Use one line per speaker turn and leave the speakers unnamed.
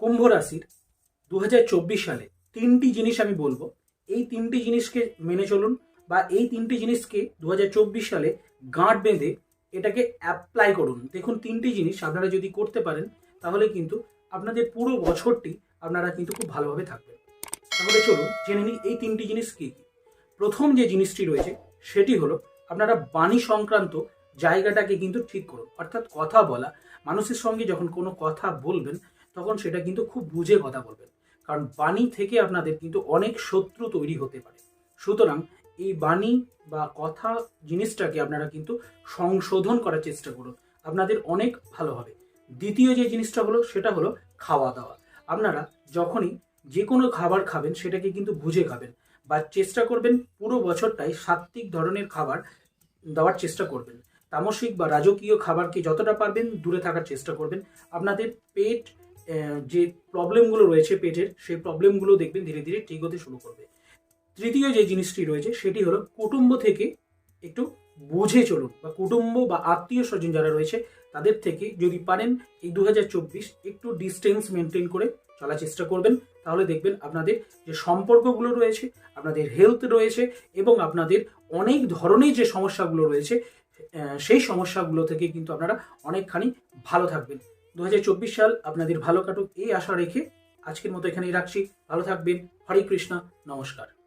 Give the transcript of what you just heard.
কুম্ভ রাশির দু হাজার চব্বিশ সালে তিনটি জিনিস আমি বলব। এই তিনটি জিনিসকে মেনে চলুন বা এই তিনটি জিনিসকে দু হাজার চব্বিশ সালে গাঁট বেঁধে এটাকে অ্যাপ্লাই করুন। দেখুন, তিনটি জিনিস আপনারা যদি করতে পারেন, তাহলে কিন্তু আপনাদের পুরো বছরটি আপনারা কিন্তু খুব ভালোভাবে থাকবেন। তাহলে চলুন জেনে নিই এই তিনটি জিনিস কী কী। প্রথম যে জিনিসটি রয়েছে, সেটি হলো আপনারা বাণী সংক্রান্ত জায়গাটাকে কিন্তু ঠিক করুন। অর্থাৎ কথা বলা। মানুষের সঙ্গে যখন কোনো কথা বলবেন তখন সেটা কিন্তু খুব বুঝে কথা বলবেন। কারণ বাণী থেকে আপনাদের কিন্তু অনেক শত্রু তৈরি হতে পারে। সুতরাং এই বাণী বা কথা জিনিসটাকে আপনারা কিন্তু সংশোধন করার চেষ্টা করুন। আপনাদের অনেক ভালো হবে। দ্বিতীয় যে জিনিসটা হলো, সেটা হলো খাওয়া দাওয়া। আপনারা যখনই যে কোনো খাবার খাবেন, সেটাকে কিন্তু বুঝে খাবেন বা চেষ্টা করবেন পুরো বছরটাই সাত্ত্বিক ধরনের খাবার দেওয়ার চেষ্টা করবেন। তামসিক বা রাজকীয় খাবারকে যতটা পারবেন দূরে থাকার চেষ্টা করবেন। আপনাদের পেট যে প্রবলেমগুলো রয়েছে পেটের, সেই প্রবলেমগুলো দেখবেন ধীরে ধীরে ঠিক হতে শুরু করবে। তৃতীয় যে জিনিসটি রয়েছে, সেটি হলো কুটুম্ব থেকে একটু বুঝে চলুন বা কুটুম্ব বা আত্মীয় স্বজন যারা রয়েছে, তাদের থেকে যদি পারেন এই দু হাজার চব্বিশ একটু ডিস্টেন্স মেনটেন করে চলার চেষ্টা করবেন। তাহলে দেখবেন আপনাদের যে সম্পর্কগুলো রয়েছে, আপনাদের হেলথ রয়েছে এবং আপনাদের অনেক ধরনের যে সমস্যাগুলো রয়েছে সেই সমস্যাগুলো থেকে কিন্তু আপনারা অনেকখানি ভালো থাকবেন। দু হাজার চব্বিশ সাল আপনাদের ভালো কাটুক এই আশা রেখে আজকের মতো এখানেই রাখছি। ভালো থাকবেন। হরে কৃষ্ণা। নমস্কার।